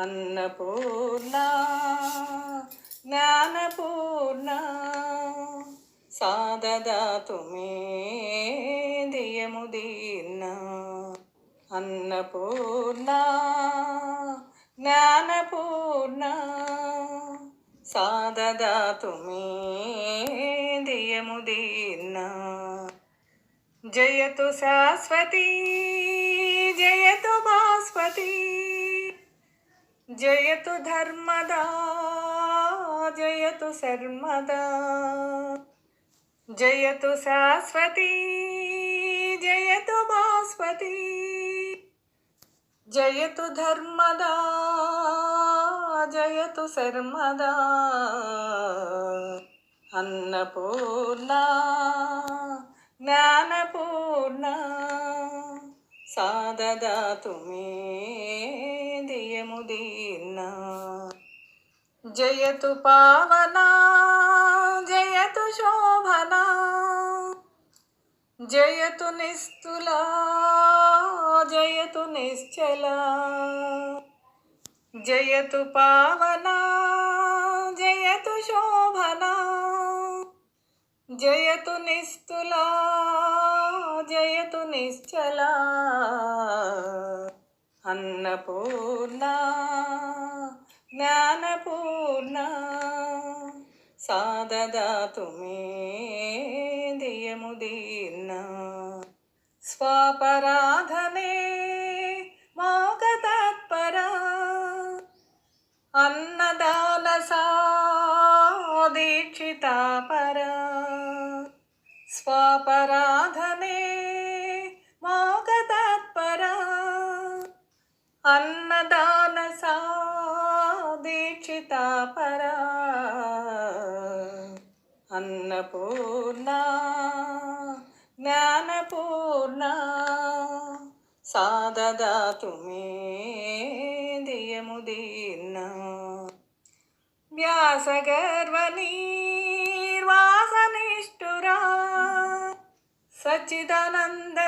అన్నపూర్ణ జ్ఞానపూర్ణ సాదదాతు మే దియముదీర్ణ. అన్నపూర్ణ జ్ఞానపూర్ణ సాదదాతు మే దియముదీర్ణ. జయతు శాశ్వతీ జయతు భాస్వతి జయతు ధర్మదా జయతు శర్మదా. జయతు శాశ్వతి జయతు భాస్వతి జయతు ధర్మదా జయతు శర్మదా. అన్నపూర్ణ జ్ఞానపూర్ణ సాదదాతు మే దియముదీ. జయతు పావనా జయతు శోభనా జయతు నిస్తులా జయతు నిశ్చలా జయతు పావనా జయతు శోభనా జయతు నిస్తులా జయతు నిశ్చలా అన్నపూర్ణ జ్ఞానపూర్ణ సాదదాతు మే దియముదీర్ణ. స్వాపరాధనే మోగతత్పరా అన్నదాన సాదీక్షితాపరా స్వాపరాధనే మోగతత్పరా అన్నదాన సా దీక్షిత పరా అన్నపూర్ణ జ్ఞానపూర్ణ సాదదా మే దియముదీర్ణ వ్యాసగర్వనీర్వాసనిష్ఠురా సచ్చిదానంద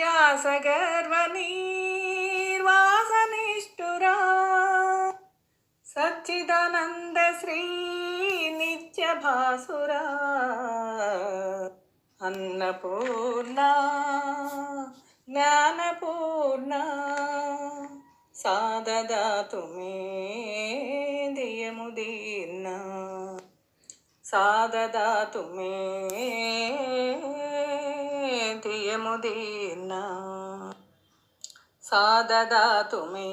శ్రీ నిత్యభాసురా వ్యాసగర్వనీర్వాసనిష్ఠురా సచ్చిదానంద శ్రీ నిత్యభాసురా అన్నపూర్ణ జ్ఞానపూర్ణ సాదదాతు మే దియముదీర్ణ సాదదాతు మే సాదదాతు మే